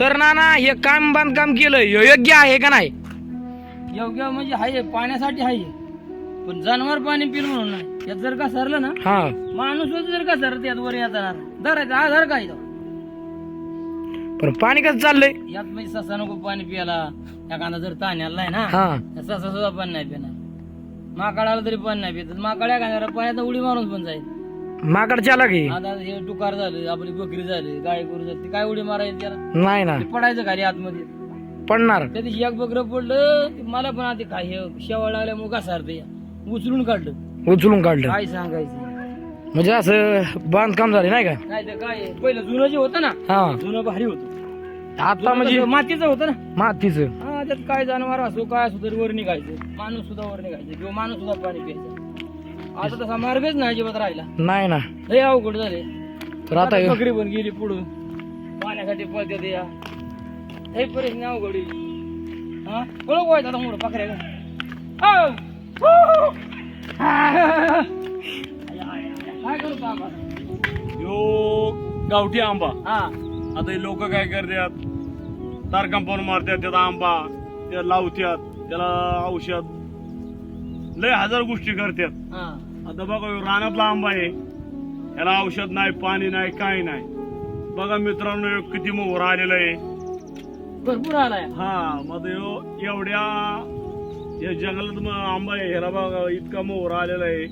तर ना ना हे काम बांधकाम केलं हे योग्य आहे का नाही? योग्य म्हणजे आहे पाण्यासाठी आहे. पण जनावर पाणी पिल म्हणून नाही. यात जर का सरलं ना हा. माणूस जर का सरत यात वर येणार धरायचा आधार काय तो? पण पाणी कसं चाललंय? यात म्हणजे ससा नको पाणी प्यायला. एखादा जर ताण आलाय ना हा. तर ससा सुद्धा पाणी नाही पिणार. माकाड आलं तरी पाणी नाही पित. माकाड एखाद्या पाण्यात उडी मारून पण जाईल. माकड चाला की. आता हे टुकार झालं आपली बकरी झाली गाय गुरु झाली ती काय उडी मारायची त्याला? नाही ना. ते पडायचं खाली आतमध्ये. पडणार. दिवशी एक बकरं पडलं ते मला पण आधी काय हे शेवाळ लागल्यामुळे घासारते उचलून काढलं. उचलून काढलं. काय सांगायचं? म्हणजे असं बांधकाम झाले नाही का? काय ते काय? पहिलं जुनं जे होतं ना हा. जुनं भारी होतं. आता म्हणजे मातीचं होतं ना. मातीचं. हा त्यात काय जनावर असो काय असो तरी वर निघायचं. माणूस सुद्धा वर निघायचं. किंवा माणूस सुद्धा पाणी प्यायचा. आता तसा मार्गच नाही अजिबात राहिला. नाही ना. लय अवघड झाले. तर आता हे- बकरी पण गेली पुढं. पाण्यासाठी पळते ते या. हे परिस्थिती अवघड आहे. हा? ओळख व्हायचं आता मोठं पाखऱ्या आव! हू! काय करू बाबा यो गावठी आंबा. हा. आता हे लोक काय करतात तार कंपाऊंड मारतात त्याचा आंबा त्याला लावतात त्याला औषध. लय हजार गोष्टी करतात हा. आता बघा रानातला आंबा आहे. याला औषध नाही पाणी नाही काही नाही. बघा मित्रांनो किती मोहर आलेला आहे. भरपूर आलाय. हा मग एवढ्या या जंगलात मग आंबा आहे ह्याला बघा इतका मोहर आलेला आहे.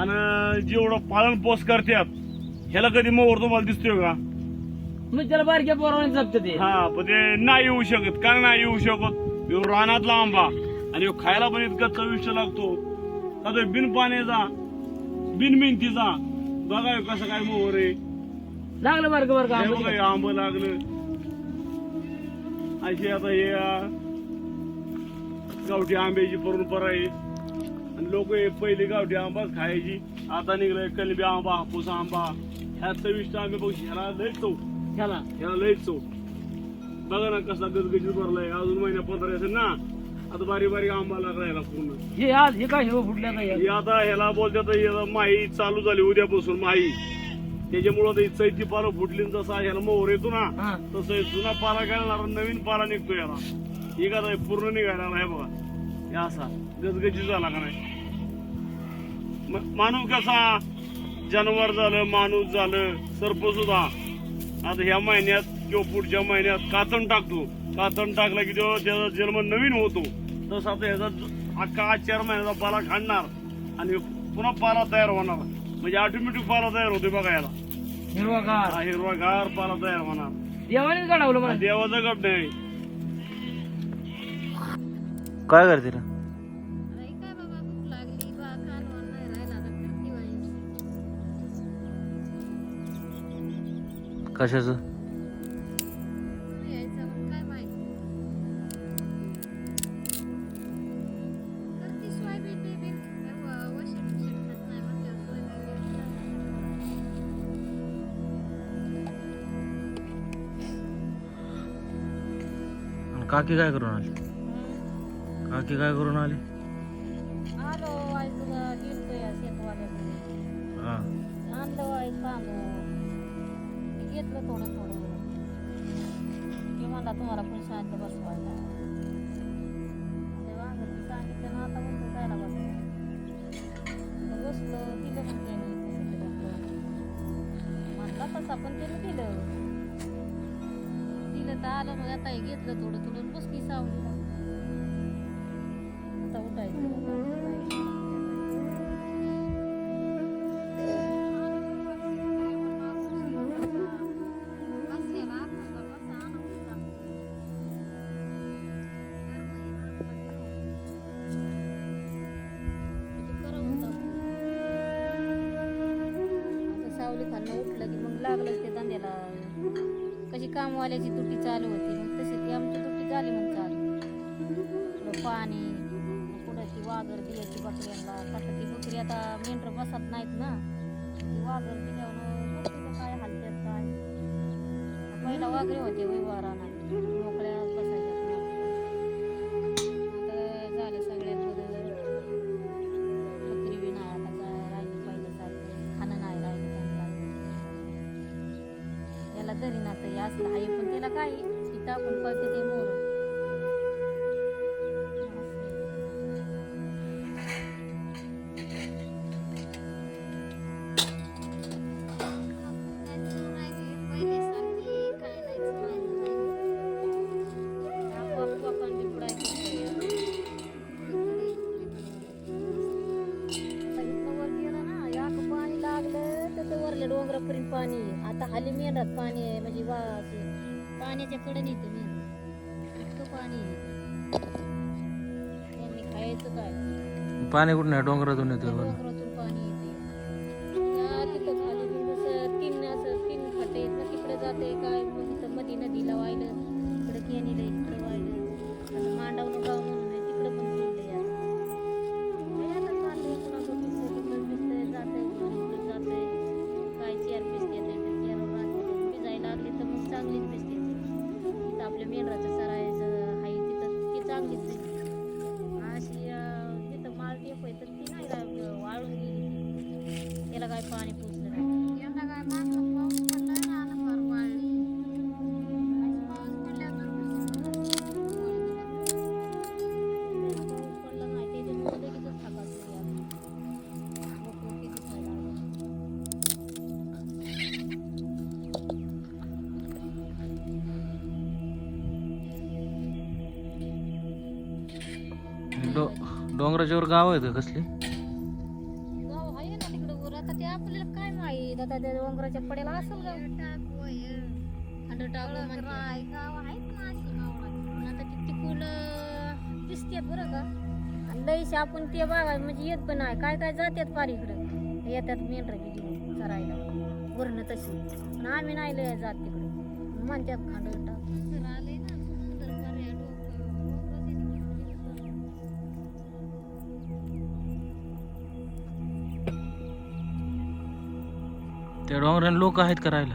आणि जेवढं पालन पोष करतात ह्याला कधी मोहर तुम्हाला दिसतोय का? मग त्याला बारक्या पोराने जपते ते. हा पण ते नाही येऊ शकत. का नाही येऊ शकत? रानातला आंबा आणि खायला पण इतका चविष्ट लागतो. बिन पाण्याचा बिन मिंतीचा बघा कसं काय मोहर आहे. लागलं हे आंबं बघा हे आंब लागलं. अशी आता हे अं, गावठी आंब्याची परंपरा आहे. आणि लोक हे पहिली गावठी आंबा खायची. आता निघलाय कलबी आंबा हापूस आंबा. ह्या चविष्ट आंबे बघ ह्याला लय चव. ह्याला? ह्याला लय चव. बघा ना कसा गजगजीत भरलाय. अजून महिन्या पंधरा असेल ना आता बारीक बारीक आंबा लागला ह्याला पूर्ण हे आज हे काय हिरो फुटल्या काय ही आता ह्याला बोलतात ह्याला माही चालू झाली उद्यापासून माही. त्याच्यामुळं ते चैती पाला फुटली आणि जसा ह्याला मोहर येतो ना हा. तसं हे जुना पाला गेला नवीन पाला निघतो याला. ही का आता पूर्ण निघायला आहे बघा. हे असा गजगजी झाला का नाही? म- माणूस कसा? जनावर झालं माणूस झालं सर्प सुद्धा आता ह्या महिन्यात किंवा पुढच्या महिन्यात कातण टाकतो. कातण टाकला की जेव्हा त्याचा जन्म नवीन होतो. तसं आता ह्याचा अख्खा चार महिन्याचा पाला खाणार आणि पुन्हा पाला तयार होणार. म्हणजे ऑटोमॅटिक पाला तयार होते बघा याला. हिरवागार. हा हिरवागार पाला तयार होणार. देवानेच घडवलं मला देवाचा गप नाही. काय करते रे? नाही काय बाबा भूक लागली बा कालवण नाही राहिला आता किती वाईट कशाचं? काकी काय करून आली? काकी काय करून आली? आलो आज गेलतो या हा. आणलं वाईट तांदूळ घेतलं थोडं थोडं. मी म्हणला तुम्हाला पण सांगितलं बसवायला? तेव्हा अंगठी सांगितलं ना आता म्हणतो जायला बसलो दिलं मग त्याने तसं केलं म्हणला तसं पण त्याने दिलं. दिलं तर आलं मग आता हे घेतलं थोडं थोडं बसली सावलीला आता उठायचं सावली खाल्लं उठलं की मग लागलं ते धंद्याला कशी कामवाल्याची तुटी चालू होती. मग तशी ती आमची तुटी झाली मग चालू. पाणी मग पुढं ती वाघर दियाची बकऱ्यांना. आता ती बकरी आता मेंढर बसत नाहीत ना. ती वाघर दिल्यावर काय हलत्यात काय? पहिला वाघरे होते वैवाराना धरीन आता याच असलं आहे पण तिला काय सीता पण पाहिजे ते मोर. डोंगरापर्यंत पाणी आहे. आता खाली मेंढरात पाणी आहे म्हणजे वा पाण्याच्या कडे येते मेंढर इतकं पाणी आहे. त्यांनी खायचं काय? पाणी कुठं नाही डोंगरातून येतं. डोंगराच्या वर गाव आहेत का कसली? गाव आहे ना तिकडं वर. आता ते आपल्याला काय माहीत? आता त्या डोंगराच्या पड्याला असेल गाव. खंड टाकलं म्हणते. पण आता ते तिकून दिसतात बरं का. आणि लईश आपण ते बघा म्हणजे येत पण नाही. काय काय जातात पार इकडं. येतात मेंढर घेऊन चरायला वरण तशी. पण आम्ही नाही लय जात तिकडे. म्हणतात खांड टाक. त्या डोंगराने लोक आहेत करायला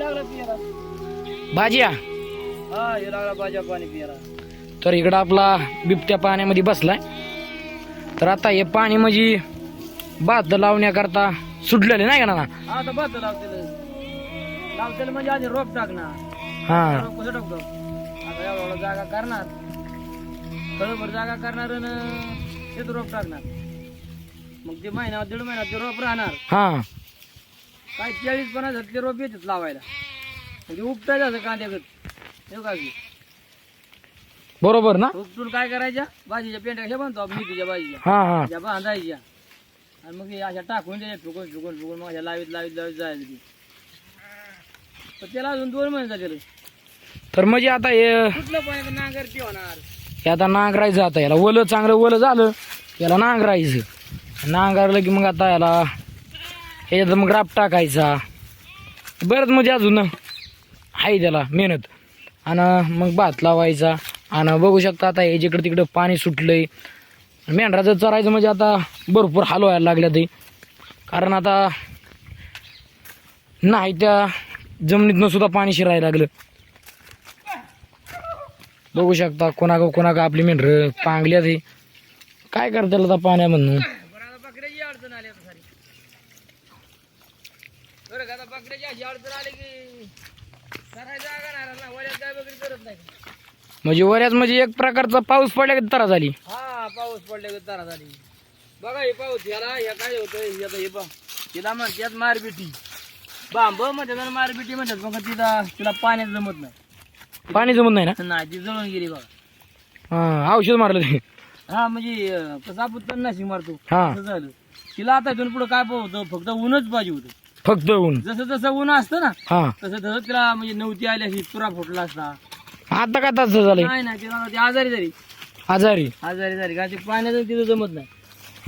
लागलं भाजिया? हा हे लागला भाज्या पाणी तर इकडं आपला बिबट्या पाण्यामध्ये बसलाय. तर आता हे पाणी म्हणजे भात लावण्याकरता सुटलेले नाही का ना आता लावतेल. लावतेल म्हणजे आधी रोप टाकणार. हा. रोप कसं टाकतो आता एवढा जागा करणार. खळभर जागा करणार आणि रोप टाकणार. मग ते महिना दीड महिना ते रोप राहणार. हा. काय चाळीस पन्नास ते रोप येतात लावायला. म्हणजे उपटायचं असं कांद्यागत. हे की? बरोबर ना? उपटून काय करायच्या? भाजीच्या पेंट्या कशा बांधतो आपण मेथीच्या भाजीच्या हा हा. त्या बांधायच्या. आणि मग हे अशा टाकून द्यायच्या फुकून फुकून फुकून मग अशा लावीत लावीत लावीत जायचं ती. पण त्याला अजून दोन महिने जातील. तर म्हणजे आता हे कुठलं पाणी नांगर होणार? हे आता नांगरायचं आता. याला ओलं चांगलं ओलं झालं. याला नांगरायचं. नांगरलं की मग आता याला ह्याच्यात मग राप टाकायचा. बरंच म्हणजे अजून. आहे त्याला मेहनत. आणि मग भात लावायचा. आणि बघू शकता आता हे जिकडं तिकडं पाणी सुटलंय. मेंढराचं चरायचं म्हणजे आता भरपूर हाल व्हायला लागल्या ते कारण आता नाही त्या जमिनीतनं सुद्धा पाणी शिरायला लागलं. बघू शकता कोणाक कोणाक आपली मेंढर पांगल्या ते काय करता आता पाण्यामधून बरं आता बकऱ्याची अडचण आली आता सारी का अशी अडचण आली की जागा ना काय करत नाही. म्हणजे वऱ्याच म्हणजे एक प्रकारचा पाऊस पडल्या की तरा झाली. हा पाऊस पडल्या तारा झाली. बघा हे पाऊस याला ह्या काय होतं हे बघ. तिला म्हणतात मारबिटी. बांब म्हणतात आणि मारबिटी म्हणतात मग तिला तिला पाण्यात जमत नाही. पाणी जमत नाही ना? नाही ती जळून गेली बघा. हा औषध मारलं ते. हा म्हणजे अं, कसं आपण तणनाशी मारतो. हा. तसं झालं. तिला आता इथून पुढे काय होतं? फक्त ऊनच पाहिजे होतं. फक्त ऊन. जसं जसं ऊन असतं ना हा. तसं तसं तिला म्हणजे नव्हती आली अशी तुरा फुटला असता. आता काय तसं झालंय? नाही नाही तिला ती आजारी झाली. आजारी. आजारी झाली का ते पाण्याचं तिथं जमत नाही.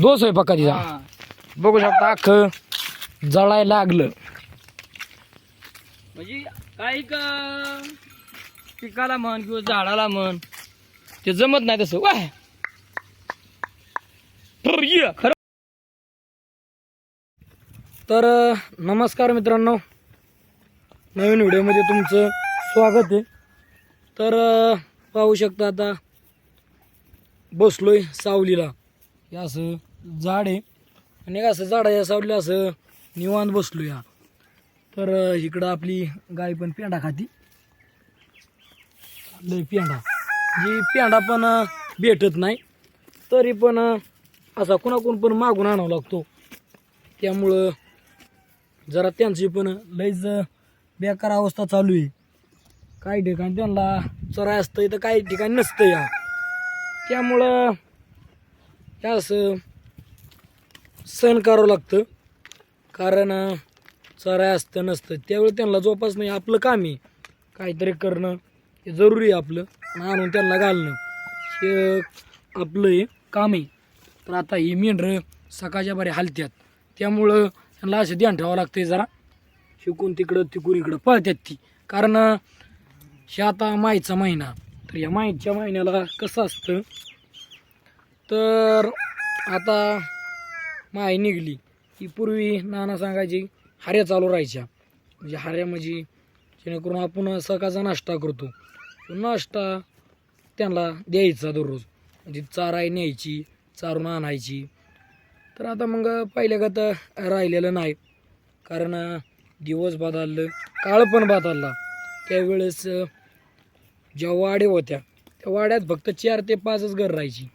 दोष आहे पक्का तिचा? हा. बघू शकता अख्खं जळायला लागलं. म्हणजे काही का पिकाला म्हण किंवा झाडाला म्हण ते जमत नाही तसं. वाह! तर ये, खरं तर नमस्कार मित्रांनो. नवीन व्हिडिओमध्ये तुमचं स्वागत आहे. तर पाहू शकता आता बसलोय सावलीला. हे असं झाड आहे. आणि एक असं या सावलीला असं निवांत बसलो या तर इकडं आपली गाय पण पेंडा खाती. लय पेंडा जी पेंडा पण भेटत नाही तरी पण असा कुणाकून पण मागून आणावा लागतो. त्यामुळं जरा त्यांची पण लईच बेकार अवस्था चालू आहे. काही ठिकाणी त्यांना चराय असतंय तर काही ठिकाणी नसतं या. त्यामुळं हे असं सहन करावं लागतं. कारण चराय असतं नसतं त्यावेळी त्यांना जोपास नाही आपलं काम आहे. काहीतरी करणं हे जरुरी आहे आपलं. आणून त्यांना घालणं हे आपलं हे काम आहे. तर आता ही मेंढरं सकाळच्या बरे हलत्यात. त्यामुळं त्यांना असं ध्यान ठेवावं लागते जरा. शिकून तिकडं तिकून इकडं पळतात ती. कारण हे आता माहीचा महिना. तर या माहीच्या महिन्याला कसं असतं? तर आता माय निघली. की पूर्वी नाना सांगायची हार्या चालू राहायच्या. म्हणजे हाऱ्या म्हणजे जेणेकरून आपण सकाळचा नाश्ता करतो. नाश्ता त्यांना द्यायचा दररोज. म्हणजे चाराय न्यायची चारून आणायची. तर आता मग पहिल्यागत राहिलेलं नाही. कारण दिवस बदललं काळ पण बदलला. त्यावेळेस ज्या वाड्या होत्या त्या वाड्यात फक्त चार ते पाचच घर राहायची.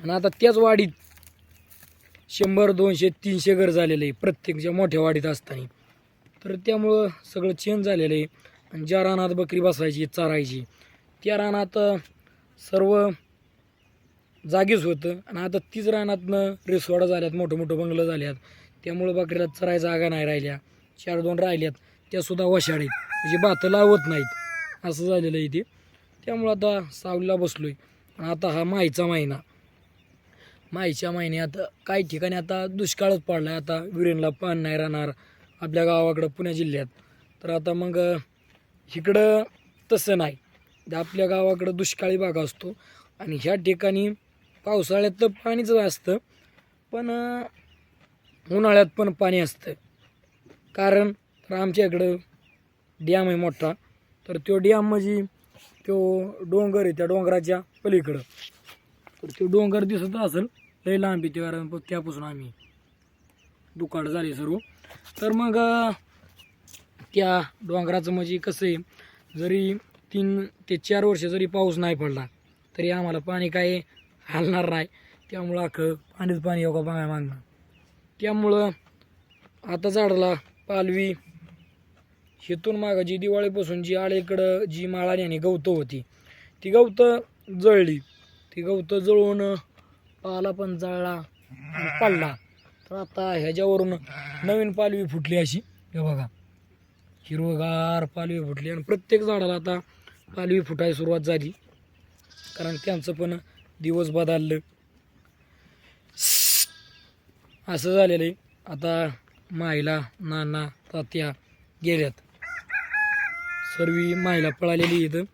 आणि आता त्याच वाडीत शंभर दोनशे तीनशे घर झालेलं आहे प्रत्येक ज्या मोठ्या वाडीत असताना. तर त्यामुळं सगळं चेंज झालेलं आहे. आणि ज्या रानात बकरी बसायची चारायची त्या रानात सर्व जागीच होतं. आणि आता तीच रानातनं रिसवाडा झाल्यात मोठं मोठं बंगलं झाल्यात. त्यामुळं बकरीला चराय जागा नाही राहिल्या. चार दोन राहिल्यात. त्यासुद्धा वशाळीत म्हणजे भातं लावत नाहीत. असं झालेलं आहे ते. त्यामुळं आता सावलीला बसलो आहे आणि आता हा माईचा महिना. माईच्या महिन्यात काही ठिकाणी आता दुष्काळच पडला आहे आता विरेनला पान नाही राहणार. आपल्या गावाकडं पुणे जिल्ह्यात. तर आता मग इकडं तसं नाही. आपल्या गावाकडं दुष्काळी भाग असतो. आणि ह्या ठिकाणी पावसाळ्यात तर पाणीच असतं पण उन्हाळ्यात पण पाणी असतं. कारण तर आमच्या इकडं डॅम आहे मोठा तर तो डॅम म्हणजे तो डोंगर आहे त्या डोंगराच्या पलीकडं. तर तो डोंगर दिसत असेल लय लांबी ते कारण त्यापासून आम्ही दुकाड झाले सर्व. तर मग त्या डोंगराचं म्हणजे कसं आहे जरी तीन ते चार वर्ष जरी पाऊस नाही पडला तरी आम्हाला पाणी काय हलणार नाही. त्यामुळं अख्खं पाणीच पाणी योगा पाण्या मागणं. त्यामुळं आता झाडाला पालवी. शेतून मागं जी दिवाळीपासून जी आळेकडं जी माळाने आणि गवतं होती ती गवतं जळली. ती गवतं जळून पाला पण जळला आणि पडला. तर आता ह्याच्यावरून नवीन पालवी फुटली अशी. हे बघा. हिरवगार पालवी फुटली आणि प्रत्येक झाडाला आता पालवी फुटायला सुरुवात झाली. कारण त्यांचं पण दिवस बदललं. असं झालेलं आहे. आता माईला नाना तात्या गेल्यात. सर्वी माईला पळालेली आहेत.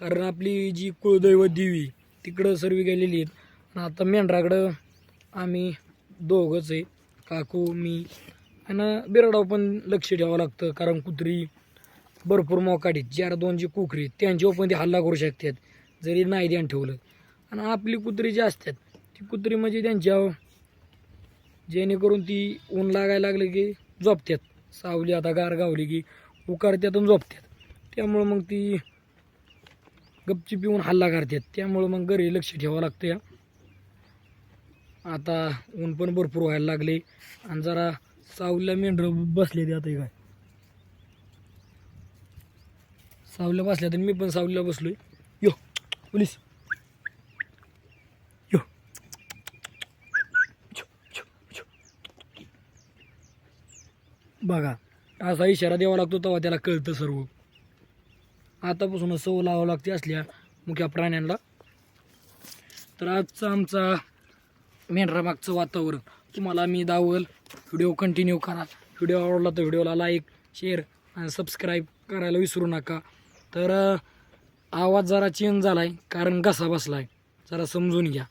कारण आपली जी कुळदैवत देवी तिकडं सर्व गेलेली आहेत. आणि आता मेंढराकडं आम्ही दोघंच आहे. काकू मी आणि बिरडाव पण लक्ष ठेवावं लागतं. कारण कुत्री भरपूर मोकाडीत ज्याला दोन जी कुकरी आहेत, त्यांच्यावर पण ते हल्ला करू शकतात. जरी नाही ध्यान ठेवलं आणि आपली कुत्री जी असतात ती कुत्री म्हणजे त्यांच्या जेणेकरून ती ऊन लागायला लागले की झोपतात सावली आता गार गावली की उकारत्यात आणि झोपतात त्यामुळं मग ती गपची पिऊन हल्ला करतात त्यामुळं मग घरी लक्ष ठेवावं लागतं या. आता ऊन पण भरपूर व्हायला लागले. आणि जरा सावल्या मेंढर बसले ते आता काय. सावल्या बसल्या तर मी पण सावलीला बसलोय. यो पोलीस. बघा असा इशारा द्यावा लागतो तेव्हा त्याला कळतं सर्व. आतापासूनच सव लावावं लागते असल्या मुख्या प्राण्यांना. तर आजचा आमचा मेंढरामागचं वातावरण. तुम्हाला मी दावल व्हिडिओ कंटिन्यू करा. व्हिडिओ आवडला तर व्हिडिओला लाईक शेअर आणि सबस्क्राईब करायला विसरू नका. तर आवाज जरा चेंज झाला आहे कारण घसा बसला आहे जरा समजून घ्या.